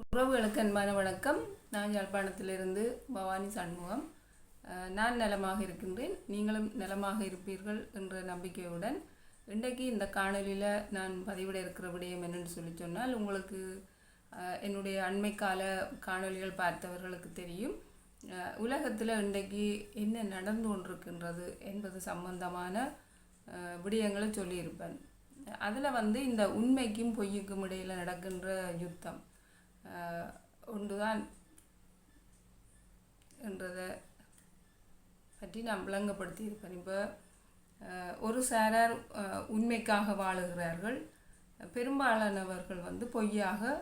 உறவுகளுக்கு அன்பான வணக்கம். நான் யாழ்ப்பாணத்திலிருந்து பவானி சண்முகம். நான் நலமாக இருக்கின்றேன். நீங்களும் நலமாக இருப்பீர்கள் என்ற நம்பிக்கையுடன் இன்றைக்கு இந்த காணொலியில் நான் பதிவிட இருக்கிற விடயம் என்னென்னு சொல்லி சொன்னால் உங்களுக்கு என்னுடைய அண்மை கால காணொளிகள் பார்த்தவர்களுக்கு தெரியும். உலகத்தில் இன்றைக்கு என்ன நடந்து கொண்டிருக்கின்றது என்பது சம்பந்தமான விடயங்களை சொல்லியிருப்பேன். அதில் வந்து இந்த உண்மைக்கும் பொய்யுக்கும் இடையில் நடக்கின்ற யுத்தம். ஒன்றுதான் என்றதை பற்றி நான் விளங்கப்படுத்தியிருப்பேன் இப்போ ஒரு சாரார் உண்மைக்காக வாழுகிறார்கள். பெரும்பாலானவர்கள் வந்து பொய்யாக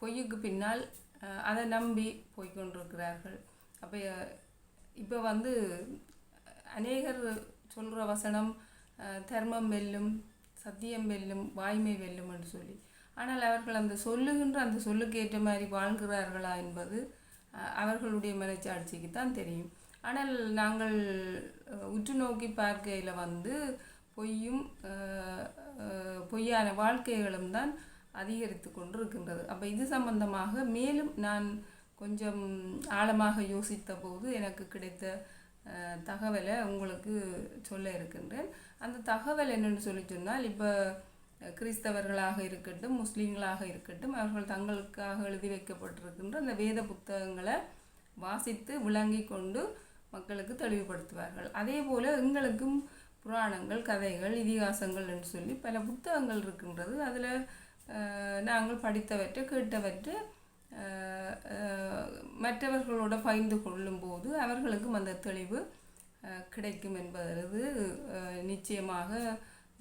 பொய்யுக்கு பின்னால் அதை நம்பி போய்கொண்டிருக்கிறார்கள். அப்போ இப்போ வந்து அநேகர் சொல்கிற வசனம் தர்மம் வெல்லும் சத்தியம் வெல்லும் வாய்மை வெல்லும் என்று சொல்லி. ஆனால் அவர்கள் அந்த சொல்லுகின்ற அந்த சொல்லுக்கு ஏற்ற மாதிரி வாழ்கிறார்களா என்பது அவர்களுடைய மனச்சாட்சிக்கு தான் தெரியும். ஆனால் நாங்கள் உற்று நோக்கி பார்க்கையில் வந்து பொய்யும் பொய்யான வாழ்க்கைகளும் தான் அதிகரித்து கொண்டிருக்கின்றது. அப்போ இது சம்பந்தமாக மேலும் நான் கொஞ்சம் ஆழமாக யோசித்த போது எனக்கு கிடைத்த தகவலை உங்களுக்கு சொல்ல இருக்கின்றேன். அந்த தகவல் என்னென்னு சொல்லி சொன்னால் இப்போ கிறிஸ்தவர்களாக இருக்கட்டும் முஸ்லீம்களாக இருக்கட்டும் அவர்கள் தங்களுக்காக எழுதி வைக்கப்பட்டிருக்கின்ற அந்த வேத புத்தகங்களை வாசித்து விளங்கி கொண்டு மக்களுக்கு தெளிவுபடுத்துவார்கள். அதே போல் எங்களுக்கும் புராணங்கள் கதைகள் இதிகாசங்கள் என்று சொல்லி பல புத்தகங்கள் இருக்கின்றது. அதில் நாங்கள் படித்தவற்றை கேட்டவற்றை மற்றவர்களோட பகிர்ந்து கொள்ளும்போது அவர்களுக்கும் அந்த தெளிவு கிடைக்கும் என்பது நிச்சயமாக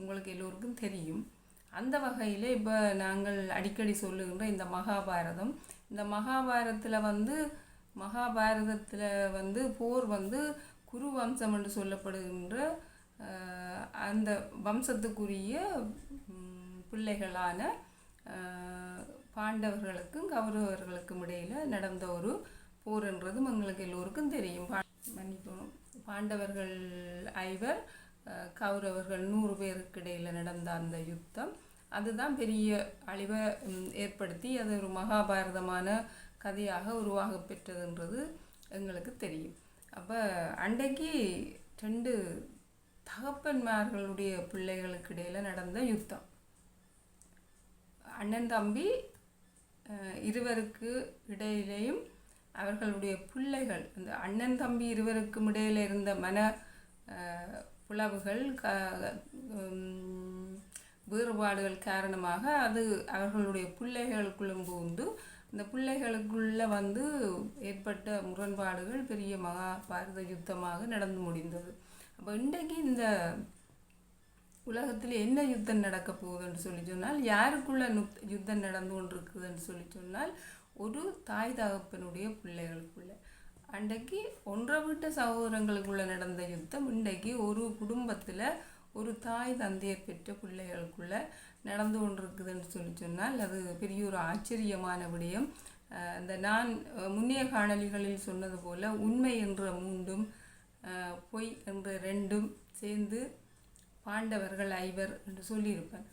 உங்களுக்கு எல்லோருக்கும் தெரியும். அந்த வகையில் இப்போ நாங்கள் அடிக்கடி சொல்லுகின்ற இந்த மகாபாரதம். இந்த மகாபாரதத்தில் வந்து மகாபாரதத்தில் வந்து போர் வந்து குரு வம்சம் என்று சொல்லப்படுகின்ற அந்த வம்சத்துக்குரிய பிள்ளைகளான பாண்டவர்களுக்கும் கௌரவர்களுக்கும் இடையில் நடந்த ஒரு போர்ன்றதும் எங்களுக்கு எல்லோருக்கும் தெரியும். பா மன்னிக்கணும் பாண்டவர்கள் ஐவர் கௌரவர்கள் நூறு பேருக்கு இடையில் நடந்த அந்த யுத்தம். அதுதான் பெரிய அழிவை ஏற்படுத்தி அது ஒரு மகாபாரதமான கதையாக உருவாக பெற்றதுன்றது எங்களுக்கு தெரியும். அப்போ அன்றைக்கு ரெண்டு தகப்பன்மார்களுடைய பிள்ளைகளுக்கு இடையில் நடந்த யுத்தம். அண்ணன் தம்பி இருவருக்கு இடையிலேயும் அவர்களுடைய பிள்ளைகள் அந்த அண்ணன் தம்பி இருவருக்கும் இடையில இருந்த மன பிளவுகள் க வேறுபாடுகள் காரணமாக அது அவர்களுடைய பிள்ளைகளுக்குள்ளும் புகுந்து அந்த பிள்ளைகளுக்குள்ள வந்து ஏற்பட்ட முரண்பாடுகள் பெரிய மகாபாரத யுத்தமாக நடந்து முடிந்தது. அப்போ இன்றைக்கு இந்த உலகத்தில் என்ன யுத்தம் நடக்க போகுதுன்னு சொல்லி சொன்னால் யாருக்குள்ள நுத் யுத்தம் நடந்து கொண்டிருக்குதுன்னு சொல்லி சொன்னால் ஒரு தாய் தகப்பனுடைய பிள்ளைகளுக்குள்ள. அன்றைக்கு ஒன்றை வீட்டு சகோதரங்களுக்குள்ளே நடந்த யுத்தம் இன்றைக்கு ஒரு குடும்பத்தில் ஒரு தாய் தந்தையை பெற்ற பிள்ளைகளுக்குள்ளே நடந்து கொண்டிருக்குதுன்னு சொல்லி சொன்னால் அது பெரிய ஒரு ஆச்சரியமான விடயம். இந்த அந்த நான் முன்னைய காணொலிகளில் சொன்னது போல் உண்மை என்ற மூன்றும் பொய் என்ற ரெண்டும் சேர்ந்து பாண்டவர்கள் ஐவர் என்று சொல்லியிருப்பேன்.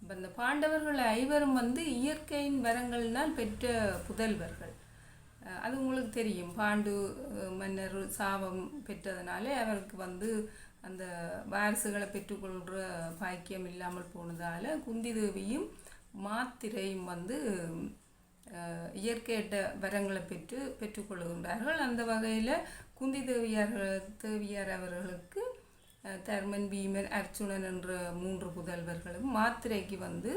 அப்போ இந்த பாண்டவர்கள் ஐவரும் வந்து இயற்கையின் வரங்கள்னால் பெற்ற புதல்வர்கள். அது உங்களுக்கு தெரியும். பாண்டு மன்னர் சாபம் பெற்றதுனாலே அவருக்கு வந்து அந்த வாரிசுகளை பெற்றுக்கொள்கிற பாக்கியம் இல்லாமல் போனதால் குந்தி தேவியும் மாத்திரையும் வந்து இயற்கையிட்ட வரங்களை பெற்று பெற்றுக்கொள்கின்றார்கள். அந்த வகையில் குந்தி தேவியார் தேவியார் அவர்களுக்கு தர்மன் பீமன் அர்ச்சுனன் என்ற மூன்று புதல்வர்களும் மாத்திரைக்கு வந்து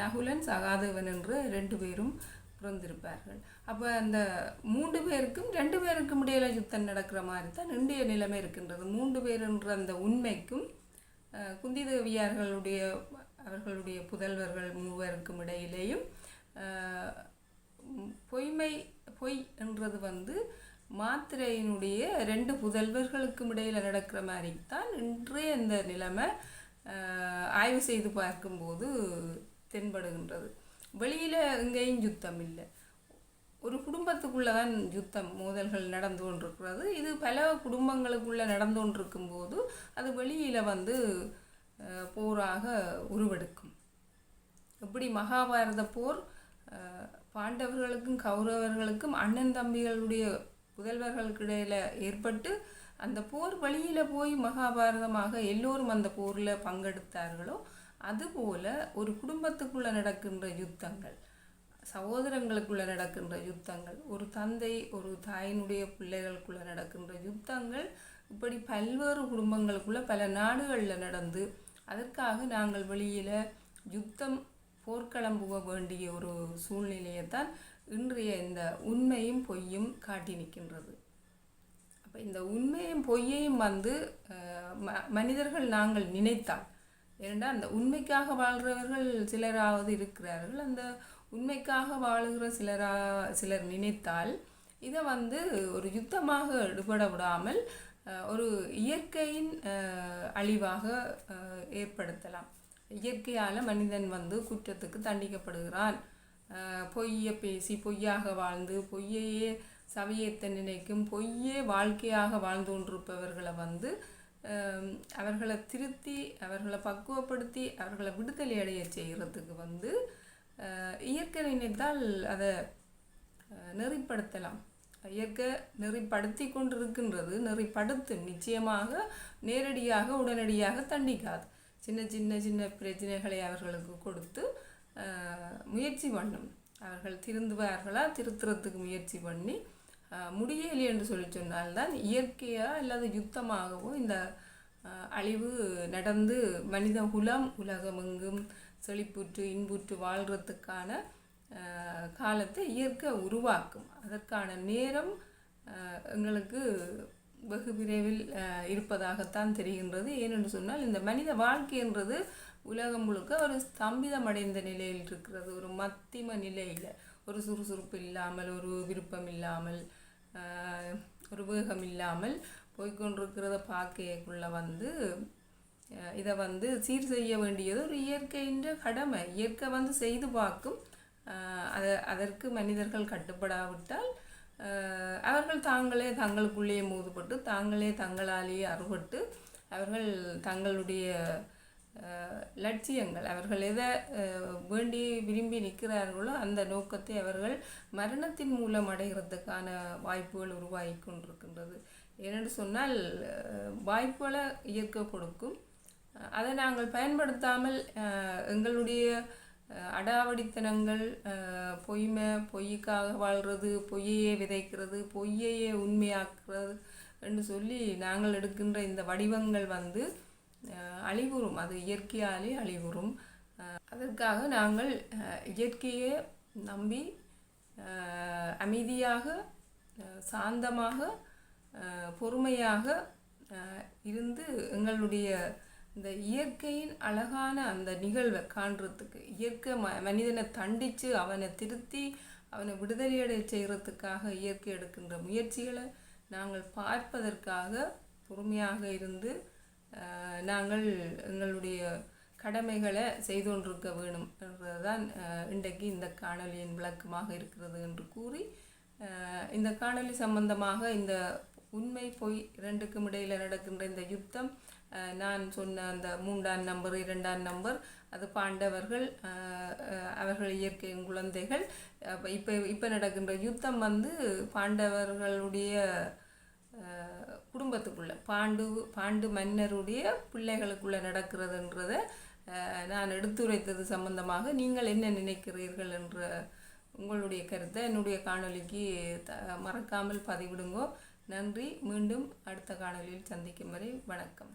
நகுலன் சகாதேவன் என்ற ரெண்டு பேரும் பிறந்திருப்பார்கள். அப்போ அந்த மூன்று பேருக்கும் ரெண்டு பேருக்கும் இடையில யுத்தம் நடக்கிற மாதிரி தான் இந்திய நிலைமை இருக்கின்றது. மூன்று பேர் என்ற அந்த உண்மைக்கும் குந்தி தேவியார்களுடைய அவர்களுடைய புதல்வர்கள் மூவருக்கும் இடையிலேயும் பொய்மை பொய் என்றது வந்து மாத்திரையினுடைய ரெண்டு புதல்வர்களுக்கும் இடையில் நடக்கிற மாதிரி தான் இன்றைய இந்த நிலைமை ஆய்வு செய்து பார்க்கும்போது தென்படுகின்றது. வெளியில் எங்கேயும் யுத்தம் இல்லை. ஒரு குடும்பத்துக்குள்ளே தான் யுத்தம் மோதல்கள் நடந்து கொண்டிருக்கிறது. இது பல குடும்பங்களுக்குள்ளே நடந்து கொண்டிருக்கும் போது அது வெளியில் வந்து போராக உருவெடுக்கும். எப்படி மகாபாரத போர் பாண்டவர்களுக்கும் கௌரவர்களுக்கும் அண்ணன் தம்பிகளுடைய புதல்வர்களுக்கு இடையில் ஏற்பட்டு அந்த போர் வழியில் போய் மகாபாரதமாக எல்லோரும் அந்த போரில் பங்கெடுத்தார்களோ அதுபோல் ஒரு குடும்பத்துக்குள்ளே நடக்கின்ற யுத்தங்கள் சகோதரங்களுக்குள்ளே நடக்கின்ற யுத்தங்கள் ஒரு தந்தை ஒரு தாயினுடைய பிள்ளைகளுக்குள்ள நடக்கின்ற யுத்தங்கள் இப்படி பல்வேறு குடும்பங்களுக்குள்ள பல நாடுகளில் நடந்து அதற்காக நாங்கள் வெளியில் யுத்தம் போர்க்களம் புக வேண்டிய ஒரு சூழ்நிலையைத்தான் இன்றைய இந்த உண்மையும் பொய்யும் காட்டி நிற்கின்றது அப்போ இந்த உண்மையும் பொய்யையும் வந்து ம- மனிதர்கள் நாங்கள் நினைத்தால் ஏனென்றால் அந்த உண்மைக்காக வாழ்கிறவர்கள் சிலராவது இருக்கிறார்கள். அந்த உண்மைக்காக வாழுகிற சிலரா சிலர் நினைத்தால் இதை வந்து ஒரு யுத்தமாக எடுபட விடாமல் ஒரு இயற்கையின் அழிவாக ஏற்படுத்தலாம். இயற்கையால் மனிதன் வந்து குற்றத்துக்கு தண்டிக்கப்படுகிறான். பொய்யை பேசி பொய்யாக வாழ்ந்து பொய்யையே சவியத்தை நினைக்கும் பொய்யே வாழ்க்கையாக வாழ்ந்து கொண்டிருப்பவர்களை வந்து அவர்களை திருத்தி அவர்களை பக்குவப்படுத்தி அவர்களை விடுதலை அடைய செய்கிறதுக்கு வந்து இயற்கை நினைத்தால் அதை நெறிப்படுத்தலாம். இயற்கை நெறிப்படுத்தி கொண்டிருக்கின்றது நெறிப்படுத்தும் நிச்சயமாக நேரடியாக உடனடியாக தண்டிக்காது. சின்ன சின்ன சின்ன பிரச்சனைகளை அவர்களுக்கு கொடுத்து முயற்சி பண்ணும். அவர்கள் திருந்துவார்களா திருத்துறதுக்கு முயற்சி பண்ணி முடியலை என்று சொல்லி சொன்னால்தான் இயற்கையாக அல்லது யுத்தமாகவும் இந்த அழிவு நடந்து மனித குலம் உலகமெங்கும் செழிப்புற்று இன்புற்று வாழ்கிறதுக்கான காலத்தை இயற்கை உருவாக்கும். அதற்கான நேரம் எங்களுக்கு வெகு விரைவில் இருப்பதாகத்தான் தெரிகின்றது. ஏனென்று சொன்னால் இந்த மனித வாழ்க்கைன்றது உலகம் முழுக்க ஒரு ஸ்தம்பிதமடைந்த நிலையில் இருக்கிறது. ஒரு மத்திம நிலையில் ஒரு சுறுசுறுப்பு இல்லாமல் ஒரு விருப்பம் இல்லாமல் ஒரு வேகம் இல்லாமல் போய்கொண்டிருக்கிறத பார்க்கக்குள்ள வந்து இதை வந்து சீர் செய்ய வேண்டியது ஒரு இயற்கையின் கடமை. இயற்கை வந்து செய்து பார்க்கும். அதை அதற்கு மனிதர்கள் கட்டுப்படாவிட்டால் அவர்கள் தாங்களே தங்களுக்குள்ளேயே மோதுபட்டு தாங்களே தங்களாலேயே அறுபட்டு அவர்கள் தங்களுடைய லட்சியங்கள். அவர்கள் எதை வேண்டி விரும்பி நிற்கிறார்களோ அந்த நோக்கத்தை அவர்கள் மரணத்தின் மூலம் அடைகிறதுக்கான வாய்ப்புகள் உருவாகி கொண்டிருக்கின்றது ஏனென்று சொன்னால் வாய்ப்புகளை இயற்கை கொடுக்கும். அதை நாங்கள் பயன்படுத்தாமல் எங்களுடைய அடாவடித்தனங்கள் பொய்மை பொய்க்காக வாழ்கிறது பொய்யையே விதைக்கிறது பொய்யையே உண்மையாக்குறது என்று சொல்லி நாங்கள் எடுக்கின்ற இந்த வடிவங்கள் வந்து அழிவுறும். அது இயற்கையாலே அழிவுறும். அதற்காக நாங்கள் இயற்கையை நம்பி அமைதியாக சாந்தமாக பொறுமையாக இருந்து எங்களுடைய இந்த இயற்கையின் அழகான அந்த நிகழ்வை காண்றதுக்கு இயற்கை ம மனிதனை தண்டித்து அவனை திருத்தி அவனை விடுதலையடை செய்கிறதுக்காக இயற்கை எடுக்கின்ற முயற்சிகளை நாங்கள் பார்ப்பதற்காக பொறுமையாக இருந்து நாங்கள் எங்களுடைய கடமைகளை செய்து கொண்டிருக்க வேணும் என்றதுதான் இன்றைக்கு இந்த காணொலியின் விளக்கமாக இருக்கிறது என்று கூறி இந்த காணொலி சம்பந்தமாக இந்த உண்மை பொய் இரண்டுக்கும் இடையில் நடக்கின்ற இந்த யுத்தம் நான் சொன்ன அந்த மூன்றாம் நம்பர் இரண்டாம் நம்பர் அது பாண்டவர்கள் அவர்கள் இயற்கையின் குழந்தைகள் இப்போ இப்போ நடக்கின்ற யுத்தம் வந்து பாண்டவர்களுடைய குடும்பத்துக்குள்ள பாண்டு பாண்டு மன்னருடைய பிள்ளைகளுக்குள்ளே நடக்கிறதுன்றத நான் எடுத்துரைத்தது சம்பந்தமாக நீங்கள் என்ன நினைக்கிறீர்கள் என்ற உங்களுடைய கருத்தை என்னுடைய காணொலிக்கு த மறக்காமல் பதிவிடுங்கோ. நன்றி. மீண்டும் அடுத்த காணொலியில் சந்திக்கும் வரை வணக்கம்.